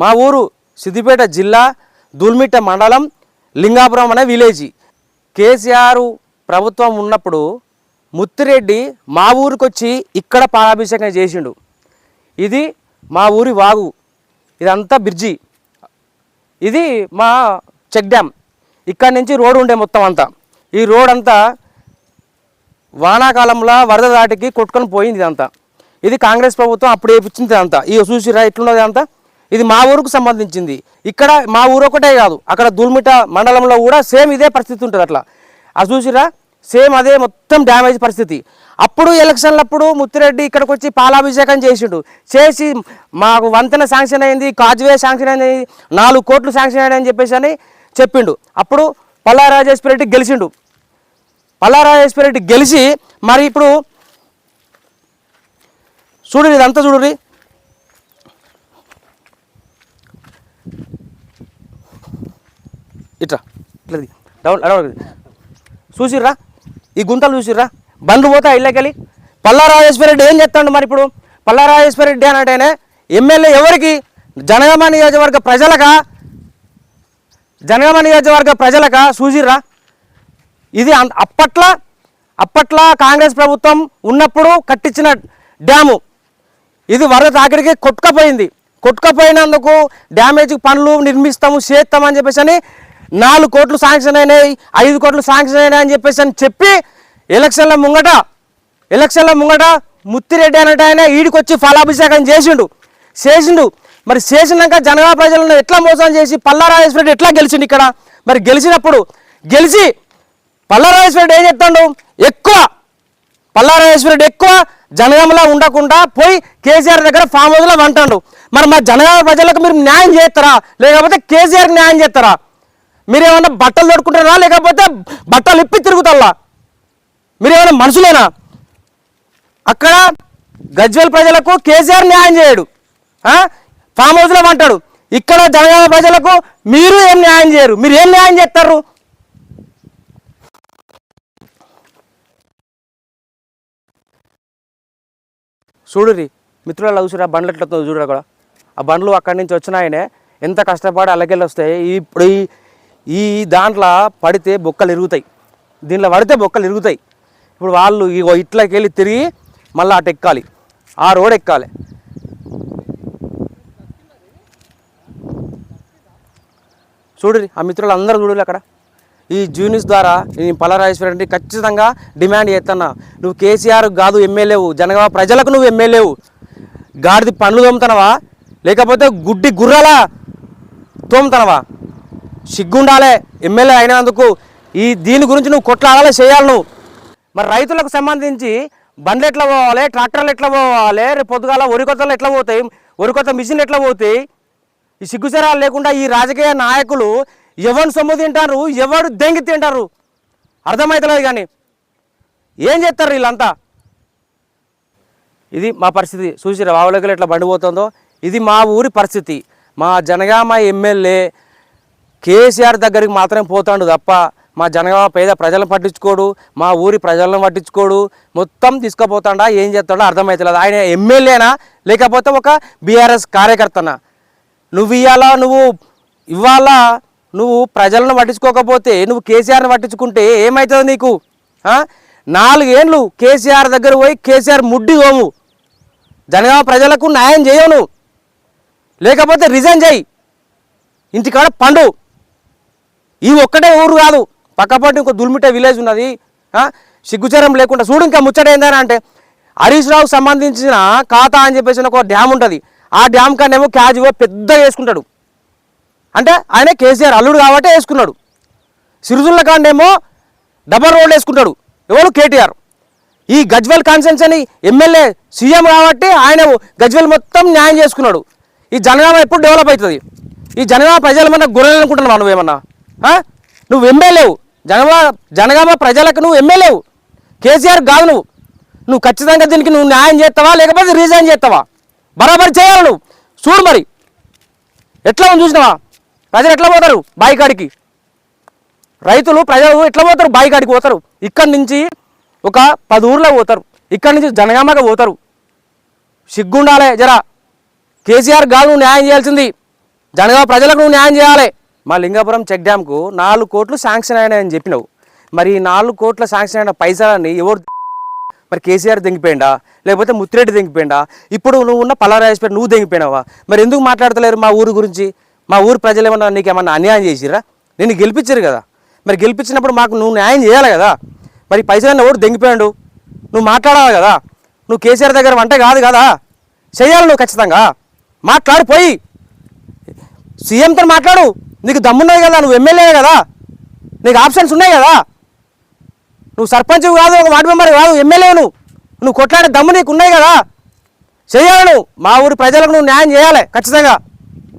మా ఊరు సిద్దిపేట జిల్లా దుల్మిట్ట మండలం లింగాపురం అనే విలేజ్. కేసీఆర్ ప్రభుత్వం ఉన్నప్పుడు ముత్తిరెడ్డి మా ఊరికి వచ్చి ఇక్కడ పాలాభిషేకం చేసిండు. ఇది మా ఊరి వాగు. ఇదంతా బ్రిడ్జి. ఇది మా చెక్ డ్యామ్. ఇక్కడ నుంచి రోడ్ ఉండే మొత్తం అంతా. ఈ రోడ్ అంతా వానాకాలంలో వరద దాటికి కొట్టుకొని పోయింది ఇదంతా. ఇది కాంగ్రెస్ ప్రభుత్వం అప్పుడు వేపించింది అంతా ఈ చూసిరా ఎట్లున్నది అంతా? ఇది మా ఊరుకు సంబంధించింది. ఇక్కడ మా ఊరు ఒకటే కాదు అక్కడ దుల్మిట మండలంలో కూడా సేమ్ ఇదే పరిస్థితి ఉంటుంది అట్లా. అది చూసిరా సేమ్ అదే మొత్తం డ్యామేజ్ పరిస్థితి. అప్పుడు ఎలక్షన్లప్పుడు ముత్తిరెడ్డి ఇక్కడికి వచ్చి పాలాభిషేకం చేసిండు. చేసి మాకు వంతెన శాంక్షన్ అయింది కాజ్వే శాంక్షన్ అయింది నాలుగు కోట్లు శాంక్షన్ అయ్యాయని అని చెప్పేసి అని చెప్పిండు. అప్పుడు పల్లారాజేశ్వర రెడ్డి గెలిచిండు. పల్లారాజేశ్వర రెడ్డి గెలిచి మరి ఇప్పుడు చూడు ఇదంతా చూడురి ఇట్లా ఇట్లా డౌన్ డౌన్ చూసిర్రా? ఈ గుంతలు చూసిర్రా? బండ్లు పోతా ఇళ్ళకెళ్ళి. పల్లారాజేశ్వరరెడ్డి రెడ్డి ఏం చెప్తాడు మరి ఇప్పుడు? పల్లారాజేశ్వరరెడ్డి రెడ్డి అని అంటేనే ఎమ్మెల్యే ఎవరికి? జనగామ నియోజకవర్గ ప్రజలకా? జనగామ నియోజకవర్గ ప్రజలకా? చూసిర్రా? ఇది అప్పట్లో అప్పట్లో కాంగ్రెస్ ప్రభుత్వం ఉన్నప్పుడు కట్టించిన డ్యాము. ఇది వరద తాకిడికి కొట్టుకపోయింది. కొట్టుకపోయినందుకు డ్యామేజ్ పనులు నిర్మిస్తాము చేస్తామని చెప్పేసి అని నాలుగు కోట్లు శాంక్షన్ అయినాయి ఐదు కోట్లు శాంక్షన్ అయినాయి అని చెప్పేసి అని చెప్పి ఎలక్షన్ల ముంగట ఎలక్షన్ల ముంగట ముత్తిరెడ్డి అన్నట్టు ఆయన ఈడికొచ్చి ఫలాభిషేకం చేసిండు. చేసిండు. మరి చేసినాక జనగా ప్రజలను ఎట్లా మోసం చేసి పల్లారాజేశ్వర రెడ్డి ఎట్లా గెలిచిండు ఇక్కడ? మరి గెలిచినప్పుడు గెలిచి పల్లారాజేశ్వర రెడ్డి ఏం చెప్తాడు? ఎక్కువ పల్లారాజేశ్వరుడు ఎక్కువ జనగామలో ఉండకుండా పోయి కేసీఆర్ దగ్గర ఫామ్ హౌస్లో అంటాడు. మరి మా జనగామ ప్రజలకు మీరు న్యాయం చేస్తారా? లేకపోతే కేసీఆర్ న్యాయం చేస్తారా? మీరేమన్నా బట్టలు తొడుకుంటారా లేకపోతే బట్టలు ఇప్పి తిరుగుతల్లా మీరేమన్నా మనుషులేనా? అక్కడ గజ్వేల్ ప్రజలకు కేసీఆర్ న్యాయం చేయడు. ఆ? ఫామ్ హౌస్లో అంటాడు ఇక్కడ జనగామ ప్రజలకు మీరు ఏం న్యాయం చేయరు. మీరు ఏం న్యాయం చేస్తారు? చూడురి మిత్రుల చూసిరా బండ్లు ఎట్లా చూడరా కూడా. ఆ బండ్లు అక్కడి నుంచి వచ్చినాయనే ఎంత కష్టపడి అల్లకెళ్ళి వస్తాయి ఇప్పుడు ఈ ఈ దాంట్లో పడితే బొక్కలు ఇరుగుతాయి. దీంట్లో పడితే బొక్కలు ఇరుగుతాయి. ఇప్పుడు వాళ్ళు ఇగో ఇట్లకి వెళ్ళి తిరిగి మళ్ళీ అటు ఎక్కాలి. ఆ రోడ్ ఎక్కాలి. చూడురి ఆ మిత్రులు అందరూ చూడరు అక్కడ. ఈ జూనిస్ ద్వారా నేను పలరాజేశ్వర ఖచ్చితంగా డిమాండ్ చేస్తున్నా. నువ్వు కేసీఆర్ కాదు ఎమ్మెల్యేవు జనగా ప్రజలకు నువ్వు ఎమ్మెల్యేవు. గాడిది పండ్లు తోముతున్నావా లేకపోతే గుడ్డి గుర్రాల తోముతున్నావా సిగ్గుండాలే ఎమ్మెల్యే అయినందుకు. ఈ దీని గురించి నువ్వు కొట్లాడాలి చేయాలి నువ్వు. మరి రైతులకు సంబంధించి బండ్లు ఎట్లా పోవాలి ట్రాక్టర్లు ఎట్లా పోవాలి రేపు పొద్దుగాల ఒరికొత్తలు ఎట్లా పోతాయి ఒరికొత్త మిషన్లు ఎట్లా పోతాయి? ఈ సిగ్గుచరాలు లేకుండా ఈ రాజకీయ నాయకులు ఎవరు సొమ్ము తింటారు ఎవరు దెంగి తింటారు? అర్థమవుతలేదు కానీ. ఏం చేస్తారు వీళ్ళంతా? ఇది మా పరిస్థితి. చూసిరా వావులకి ఎట్లా బండి పోతుందో? ఇది మా ఊరి పరిస్థితి. మా జనగామ ఎమ్మెల్యే కేసీఆర్ దగ్గరికి మాత్రమే పోతాడు తప్ప మా జనగామ పేద ప్రజలను పట్టించుకోడు మా ఊరి ప్రజలను పట్టించుకోడు మొత్తం తీసుకుపోతాడా ఏం చేస్తాడో అర్థమవుతలేదు ఆయన ఎమ్మెల్యేనా లేకపోతే ఒక బీఆర్ఎస్ కార్యకర్తనా? నువ్వు ఇవాళ నువ్వు ఇవాళ నువ్వు ప్రజలను పట్టించుకోకపోతే నువ్వు కేసీఆర్ని పట్టించుకుంటే ఏమవుతుంది నీకు? నాలుగేండ్లు కేసీఆర్ దగ్గర పోయి కేసీఆర్ ముడ్డి హోము జనగామ ప్రజలకు న్యాయం చేయవు నువ్వు లేకపోతే రిజైన్ చేయి. ఇంటికాడ పండు. ఈ ఒక్కటే ఊరు కాదు. పక్కపాటి ఇంకో దుల్మిట విలేజ్ ఉన్నది. సిగ్గుచరం లేకుండా చూడు ఇంకా ముచ్చట ఏందని అంటే హరీష్ రావుకు సంబంధించిన ఖాతా అని చెప్పేసి ఒక డ్యామ్ ఉంటుంది. ఆ డ్యామ్ కన్నేమో క్యాజువల్ పెద్దగా వేసుకుంటాడు. అంటే ఆయన కేసీఆర్ అల్లుడు కాబట్టి వేసుకున్నాడు. సిరిజుల్ల కాండేమో డబల్ రోడ్ వేసుకుంటాడు. ఎవరు? కేటీఆర్. ఈ గజ్వెల్ కాన్సెన్స్ అని ఎమ్మెల్యే సీఎం కాబట్టి ఆయన గజ్వెల్ మొత్తం న్యాయం చేసుకున్నాడు. ఈ జనగామ ఎప్పుడు డెవలప్ అవుతుంది? ఈ జనగామ ప్రజలు ఏమన్నా గొర్రెలు అనుకుంటున్నావా నువ్వేమన్నా? ఆ? నువ్వు ఎమ్మెల్యేవు జనగా జనగామ ప్రజలకు నువ్వు ఎమ్మెల్యేవు కేసీఆర్ కాదు నువ్వు. నువ్వు ఖచ్చితంగా దీనికి నువ్వు న్యాయం చేస్తావా? లేకపోతే రీజైన్ చేస్తావా? బరాబరి చేయాలి నువ్వు. చూడు మరి. ఎట్లా ఉంది చూసినావా? ప్రజలు ఎట్లా పోతారు? బాయికాడికి రైతులు ప్రజలు ఎట్లా పోతారు? బాయికాడికి పోతారు. ఇక్కడి నుంచి ఒక పది ఊర్లో పోతారు. ఇక్కడి నుంచి జనగామగా పోతారు. సిగ్గుండాలే జరా. కేసీఆర్ కాదు నువ్వు న్యాయం చేయాల్సింది. జనగామ ప్రజలకు నువ్వు న్యాయం చేయాలి. మా లింగాపురం చెక్ డ్యామ్కు నాలుగు కోట్లు శాంక్షన్ అయినాయని చెప్పినావు. మరి ఈ నాలుగు కోట్ల శాంక్షన్ అయిన పైసలని ఎవరు మరి కేసీఆర్ దింగిపోయిండా? లేకపోతే ముత్తిరెడ్డి దింగిపోయిండా? ఇప్పుడు నువ్వు ఉన్న పల్లారాజపేట నువ్వు దింగిపోయినావా? మరి ఎందుకు మాట్లాడతలేరు మా ఊరు గురించి? మా ఊరు ప్రజలు ఏమన్నా నీకు ఏమన్నా అన్యాయం చేసిరా నిన్ను గెలిపించారు కదా. మరి గెలిపించినప్పుడు మాకు నువ్వు న్యాయం చేయాలి కదా. మరి పైసలన్నీ ఎవడు దెంగిపోయాడు? నువ్వు మాట్లాడాలి కదా. నువ్వు కేసీఆర్ దగ్గర వంట కాదు కదా. చేయాలి నువ్వు ఖచ్చితంగా. మాట్లాడు పోయి. సీఎంతో మాట్లాడు. నీకు దమ్మున్నాయి కదా నువ్వు ఎమ్మెల్యే కదా. నీకు ఆప్షన్స్ ఉన్నాయి కదా. నువ్వు సర్పంచ్ కాదు ఒక వార్డు మెంబర్ కాదు ఎమ్మెల్యే నువ్వు నువ్వు కొట్లాడే దమ్ము నీకు ఉన్నాయి కదా. చేయాలి నువ్వు. మా ఊరి ప్రజలకు నువ్వు న్యాయం చేయాలి ఖచ్చితంగా.